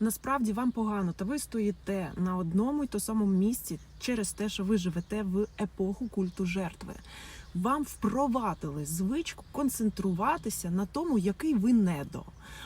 насправді вам погано, та ви стоїте на одному й то самому місці через те, що ви живете в епоху культу жертви. Вам впровадили звичку концентруватися на тому, який ви недо.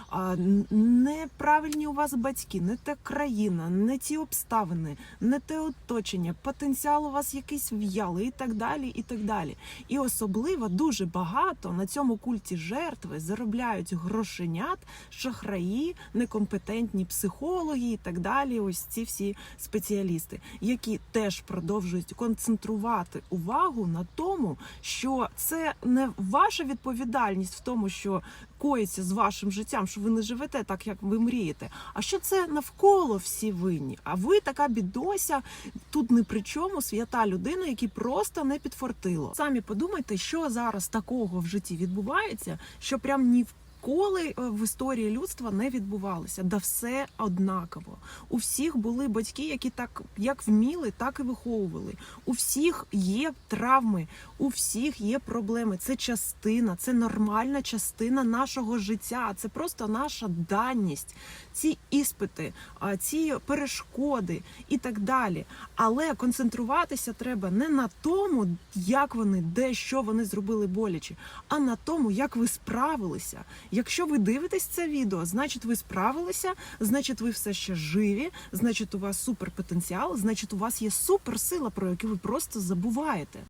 А, неправильні у вас батьки, не та країна, не ті обставини, не те оточення, потенціал у вас якийсь в'ялий і так далі. І так далі. І особливо дуже багато на цьому культі жертви заробляють грошенят, шахраї, некомпетентні психологи і так далі. Ось ці всі спеціалісти, які теж продовжують концентрувати увагу на тому, що це не ваша відповідальність в тому, що коїться з вашим життям, що ви не живете так, як ви мрієте. А що це навколо всі винні? А ви така бідося, тут не при чому свята людина, які просто не підфортило. Самі подумайте, що зараз такого в житті відбувається, що прям ні в. Коли е, в історії людства не відбувалося, да все однаково. У всіх були батьки, які так як вміли, так і виховували. У всіх є травми, у всіх є проблеми. Це частина, це нормальна частина нашого життя. Це просто наша даність. Ці іспити, ці перешкоди і так далі. Але концентруватися треба не на тому, як вони, де що вони зробили боляче, а на тому, як ви справилися. Якщо ви дивитесь це відео, значить ви справилися, значить ви все ще живі, значить у вас суперпотенціал, значить у вас є суперсила, про яку ви просто забуваєте.